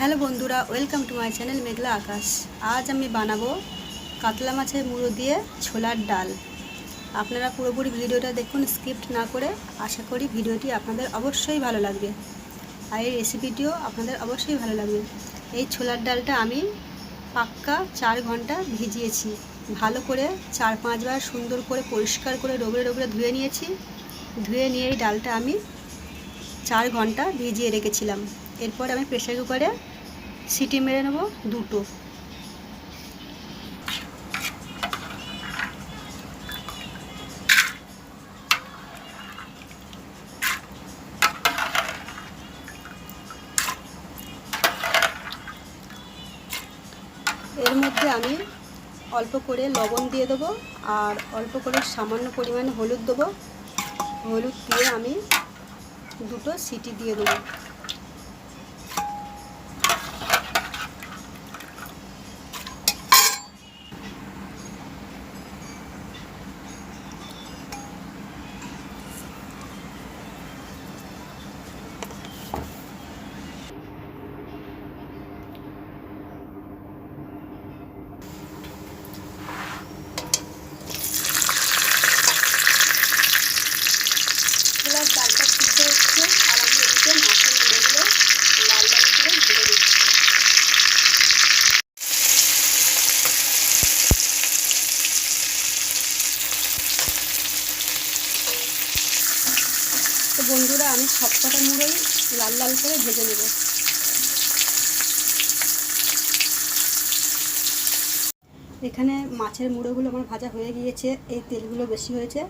Hello বন্ধুরা, welcome to my channel Meghla Akash. আজ আমি বানাবো কাতলা মাছের মুড়ো দিয়ে ছোলার ডাল। আপনারা পুরোপুরি ভিডিওটা দেখুন, স্কিপ্ট না করে আশা করি ভিডিওটি আপনাদের অবশ্যই ভালো লাগবে। আর এই রেসিপিটিও আপনাদের অবশ্যই ভালো লাগবে। এই ছোলার ডালটা আমি পাক্কা চার ঘণ্টা ভিজিয়েছি। ভালো করে চার পাঁচবার সুন্দর করে পরিষ্কার করে রোগড়ে রোগড়ে ধুয়ে নিয়েছি। ধুয়ে নিয়ে এই ডালটা আমি চার ঘণ্টা ভিজিয়ে রেখেছিলাম। এরপর আমি প্রেসার কুকারে সিটি মেরে নেব দুটো। এর মধ্যে আমি অল্প করে লবণ দিয়ে দেবো আর অল্প করে সামান্য পরিমাণে হলুদ দেবো। হলুদ দিয়ে আমি দুটো সিটি দিয়ে দেবো ছোলার ডালটা সিদ্ধ হচ্ছে আর আমি এদিকে মাছের মুড়োগুলো লাল লাল করে ভেজে দিচ্ছি তো বন্ধুরা আমি সবকটা মুড়োই লাল লাল করে ভেজে নেব। এখানে মাছের মুড়োগুলো আমার ভাজা হয়ে গিয়েছে, এই তেলগুলো বেশি হয়েছে,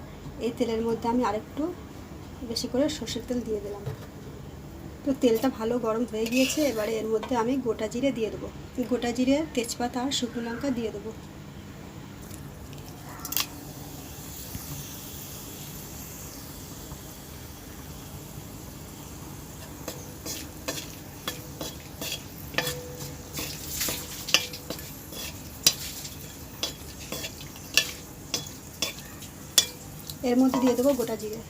এই তেলের মধ্যে আমি আরেকটু বেশি করে সর্ষের তেল দিয়ে দিলাম। তো তেলটা ভালো গরম হয়ে গিয়েছে, এবারে এর মধ্যে আমি গোটা জিরে দিয়ে দেবো। গোটা জিরে, তেজপাতা আর শুকনো লঙ্কা দিয়ে দেবো। এর মধ্যে দিয়ে দেবো গোটা জিরে।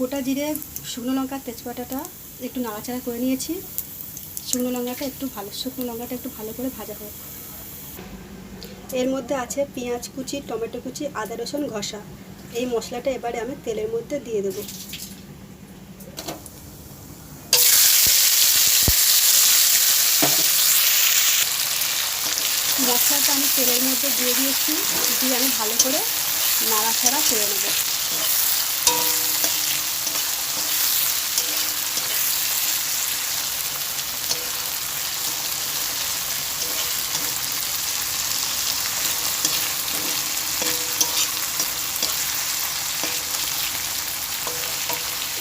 গোটা জিরে, শুকনো লঙ্কার তেজপাতাটা একটু নাড়াচাড়া করে নিয়েছি। শুকনো লঙ্কাটা একটু ভালো, শুকনো লঙ্কাটা একটু ভালো করে ভাজা হোক। এর মধ্যে আছে পেঁয়াজ কুচি, টমেটো কুচি, আদা রসুন ঘষা। এই মশলাটা এবারে আমি তেলের মধ্যে দিয়ে দেবো। মশলাটা আমি তেলের মধ্যে দিয়ে দিয়েছি। দিয়ে আমি ভালো করে নাড়াচাড়া করে নেব।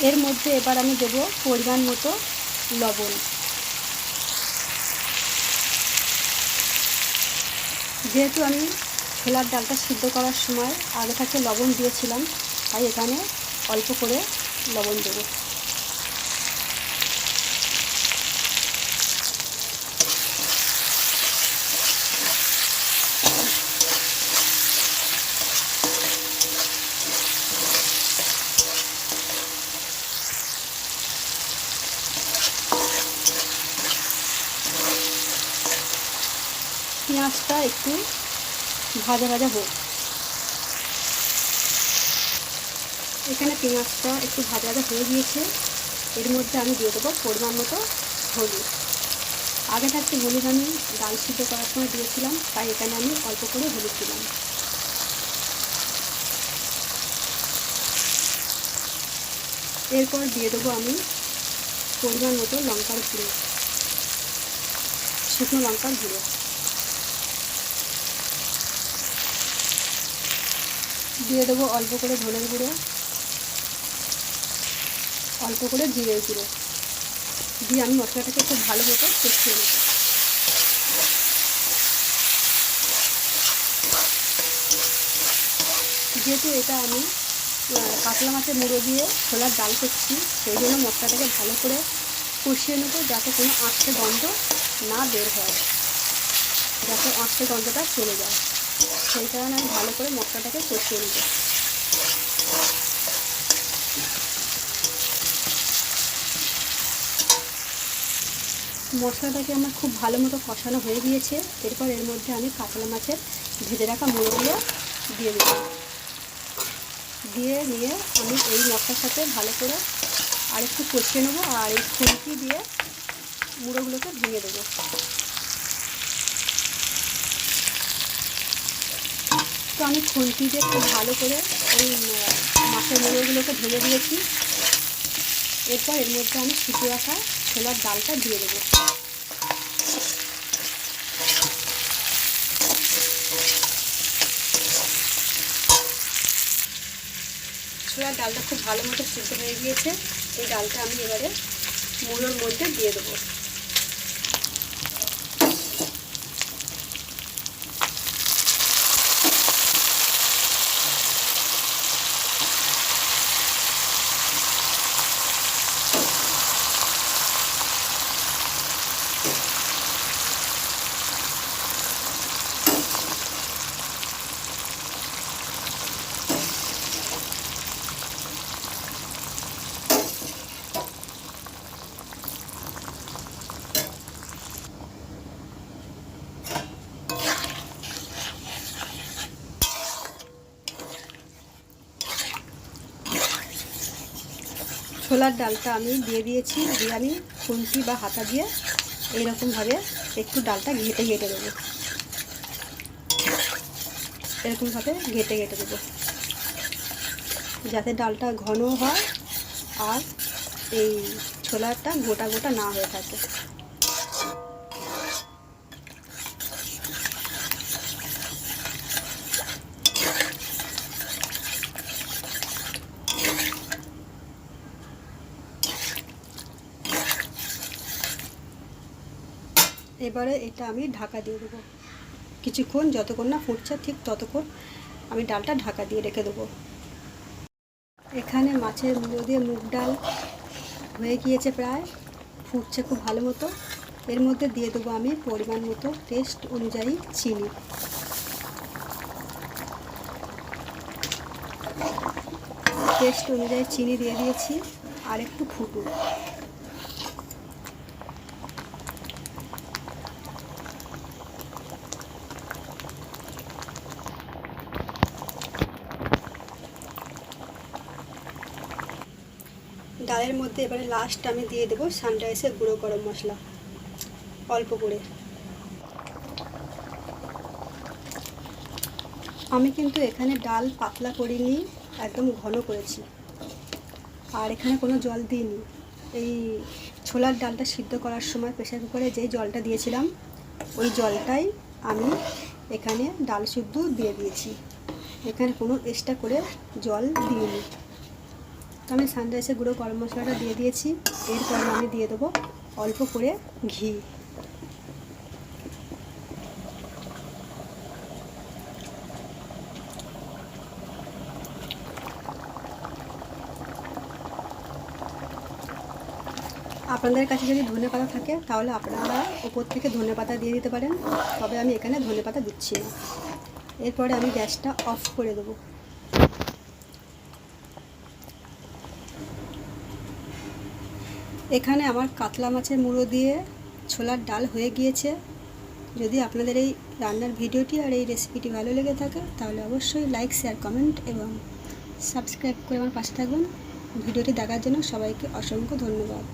এর মধ্যে এবার আমি দেব পরিমাণ মতো লবণ। যেহেতু আমি ছোলার ডালটা সিদ্ধ করার সময় আগে থেকে লবণ দিয়েছিলাম, তাই এখানে অল্প করে লবণ দেবো। পেঁয়াজটা একটু ভাজা ভাজা হোক। এখানে পেঁয়াজটা একটু ভাজা ভাজা হয়ে গিয়েছে। এর মধ্যে আমি দিয়ে দেবো পরিমাণ মতো হলুদ। আগে থাকতে হলুদ আমি ডাল সিদ্ধ করার সময় দিয়েছিলাম, তাই এখানে আমি অল্প করে হলুদ দিলাম। এরপর দিয়ে দেবো আমি পরিমাণ মতো লঙ্কার গুঁড়ো, শুকনো লঙ্কার গুঁড়ো। দিয়ে দেবো অল্প করে ধনের গুঁড়ো, অল্প করে জিরে গুঁড়ো। দিয়ে আমি মশলাটাকে খুব ভালো মতো কষিয়ে নেব। যেহেতু এটা আমি কাতলা মাছের মুড়ো দিয়ে ছোলার ডাল করছি, সেই জন্য মশলাটাকে ভালো করে কষিয়ে নেব যাতে কোনো আঁশে গন্ধ না বের হয়, যাতে আঁশে গন্ধটা চলে যায়। সেই কারণে আমি ভালো করে মশলাটাকে কষিয়ে নেব মশলাটাকে আমার খুব ভালো মতো কষানো হয়ে গিয়েছে। এরপর এর মধ্যে আমি কাতলা মাছের ভেজে রাখা মুড়োগুলো দিয়ে দেবো দিয়ে নিয়ে আমি এই মশলার সাথে ভালো করে আর একটু কষিয়ে নেব আর এই খুন্তি দিয়ে মুড়োগুলোকে ভেঙে দেবো। তো আমি খুন্তি দিয়ে খুব ভালো করে ওই মাছের মুড়োগুলোকে ভেঙে দিয়েছি। এরপর এর মধ্যে আমি সিটি রাখা ছোলার ডালটা দিয়ে দেবো। ছোলার ডালটা খুব ভালো মতো সিদ্ধ হয়ে গিয়েছে। এই ডালটা আমি এবারে মুড়োর মধ্যে দিয়ে দেবো। ছোলার ডালটা আমি দিয়ে দিয়েছি দিয়ে আমি খুন্তি বা হাতা দিয়ে। এইরকমভাবে একটু ডালটা ঘেটে ঘেটে দেবো এরকমভাবে ঘেটে ঘেটে দেবো যাতে ডালটা ঘন হয় আর এই ছোলাটা গোটা গোটা না হয়ে থাকে। এবারে এটা আমি ঢাকা দিয়ে দেবো। কিছুক্ষণ, যতক্ষণ না ফুটছে ঠিক ততক্ষণ আমি ডালটা ঢাকা দিয়ে রেখে দেবো। এখানে মাছের মুড়ো দিয়ে মুগ ডাল হয়ে গিয়েছে প্রায়, ফুটছে খুব ভালো মতো। এর মধ্যে দিয়ে দেবো আমি পরিমাণ মতো টেস্ট অনুযায়ী চিনি। টেস্ট অনুযায়ী চিনি দিয়ে দিয়েছি, আর একটু ফুটুক। ডালের মধ্যে এবারে লাস্ট আমি দিয়ে দেবো সানরাইসের গুঁড়ো গরম মশলা, অল্প করে। আমি কিন্তু এখানে ডাল পাতলা করিনি, একদম ঘন করেছি। আর এখানে কোনো জল দিইনি। এই ছোলার ডালটা সিদ্ধ করার সময় প্রেশার কুকারে যেই জলটা দিয়েছিলাম, ওই জলটাই আমি এখানে ডাল শুদ্ধ দিয়ে দিয়েছি। এখানে কোনো এক্সট্রা করে জল দিইনি। তো আমি সানরাইসের গুঁড়ো গরম মশলাটা দিয়ে দিয়েছি। এরপর আমি দিয়ে দেবো অল্প করে ঘি। আপনাদের কাছে যদি ধনে পাতা থাকে, তাহলে আপনারা উপর থেকে ধনে পাতা দিয়ে দিতে পারেন। তবে আমি এখানে ধনে পাতা দিচ্ছি না। এরপরে আমি গ্যাসটা অফ করে দেবো। এখানে আমার কাতলা মাছের মুড়ো দিয়ে ছোলার ডাল হয়ে গিয়েছে। যদি আপনাদের এই রান্নার ভিডিওটি আর এই রেসিপিটি ভালো লেগে থাকে, তাহলে অবশ্যই লাইক শেয়ার কমেন্ট এবং সাবস্ক্রাইব করে আমার পাশে থাকবেন ভিডিওটি দেখার জন্য সবাইকে অসংখ্য ধন্যবাদ।